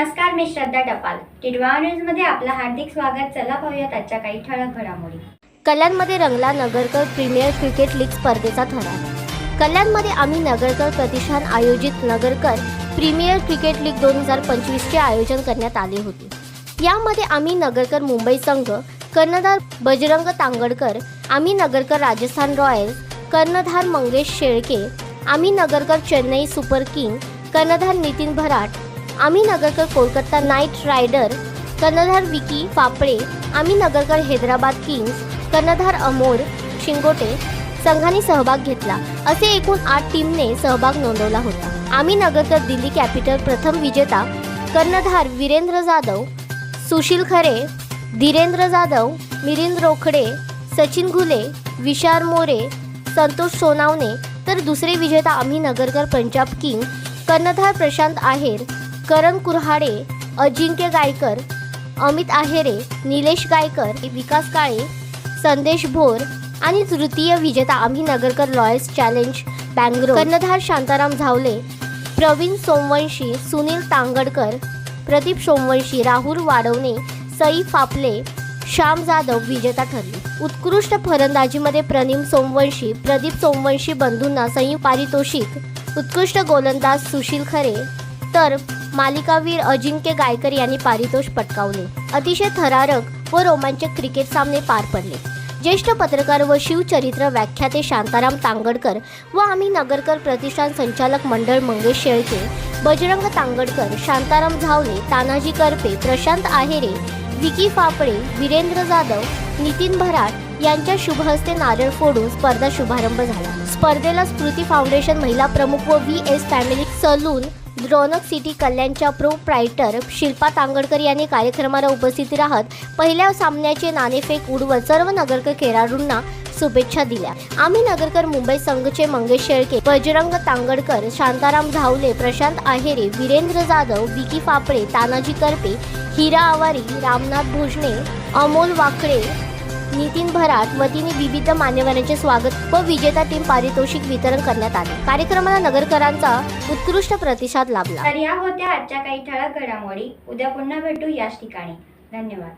नमस्कार मी श्रद्धा टपाल. टिडवा न्यूजमध्ये आपलं हार्दिक स्वागत. चला पाहूयात आजच्या काही ठळक घडामोडी. कल्याणमध्ये रंगला नगरकर प्रीमियर क्रिकेट लीग स्पर्धेचा थरार कल्याणमध्ये आम्ही नगरकर प्रतिष्ठान आयोजित नगरकर प्रीमियर क्रिकेट लीग दोन हजार पंचवीसचे आयोजन करण्यात आले होते. यामध्ये आम्ही नगरकर मुंबई संघ कर्णधार बजरंग तांगडकर आम्ही नगरकर राजस्थान रॉयल्स कर्णधार मंगेश शेळके आम्ही नगरकर चेन्नई सुपर किंग कर्णधार नितीन भराट आम्ही नगरकर कोलकाता नाईट रायडर कर्णधार विकी पापळे आम्ही नगरकर हैदराबाद किंग्स कर्णधार अमोर शिंगोटे संघाने सहभाग घेतला. असे एकूण आठ टीमने सहभाग नोंदवला होता. आम्ही नगरकर दिल्ली कॅपिटल प्रथम विजेता कर्णधार वीरेंद्र जाधव सुशील खरे धीरेंद्र जाधव मिलिंद रोखडे सचिन घुले विशाल मोरे संतोष सोनावणे तर दुसरे विजेता आम्ही नगरकर पंजाब किंग कर्णधार प्रशांत आहेर करण कुऱ्हाडे अजिंक्य गायकर अमित आहेरे निलेश गायकर विकास काळे संदेश भोर आणि तृतीय विजेता आम्ही नगरकर लॉयर्स चॅलेंज बँगलोर कर्णधार शांताराम झावले प्रवीण सोमवंशी सुनील तांगडकर प्रदीप सोमवंशी राहुल वाडवणे सई फापले श्याम जाधव विजेता ठरले. उत्कृष्ट फलंदाजीमध्ये प्रणिम सोमवंशी प्रदीप सोमवंशी बंधूंना संयुक्त पारितोषिक. उत्कृष्ट गोलंदाज सुशील खरे. तर मालिकावीर अजिंक्य गायकर यांनी पारितोष पटकावले. अतिशय थरारक व रोमांचक क्रिकेट सामने पार पडले. ज्येष्ठ पत्रकार व शिवचरित्र व्याख्याते शांताराम तांगडकर व आम्ही नगरकर प्रतिष्ठान संचालक मंडळ मंगेश शेळके बजरंग तांगडकर शांताराम झावले तानाजी करपे प्रशांत आहेरे विकी फापडे वीरेंद्र जाधव नितीन भराट यांच्या शुभहस्ते नारळ फोडून स्पर्धा शुभारंभ झाला. स्पर्धेला स्मृती फाउंडेशन महिला प्रमुख व V S family salon Raunak city कल्याणच्या प्रो प्रायटर शिल्पा तांगडकर यांनी कार्यक्रमाला उपस्थिती राहत पहिल्या सामन्याचे नाणेफेक उडवत सर्व नगरकर खेळाडूंना शुभेच्छा दिल्या. आम्ही नगरकर मुंबई संघचे मंगेश शेळके बजरंग तांगडकर शांताराम झावले प्रशांत आहेरे वीरेंद्र जाधव विकी फापडे तानाजी करपे हिरा आवारी रामनाथ भोजने अमोल वाकडे नितीन भरात वतीने विविध मान्यवरांचे स्वागत व विजेता टीम पारितोषिक वितरण करण्यात आले. कार्यक्रमाला नगरकरांचा उत्कृष्ट प्रतिसाद लाभला. तर या होत्या आजच्या काही ठळक घडामोडी. उद्या पुन्हा भेटू याच ठिकाणी. धन्यवाद.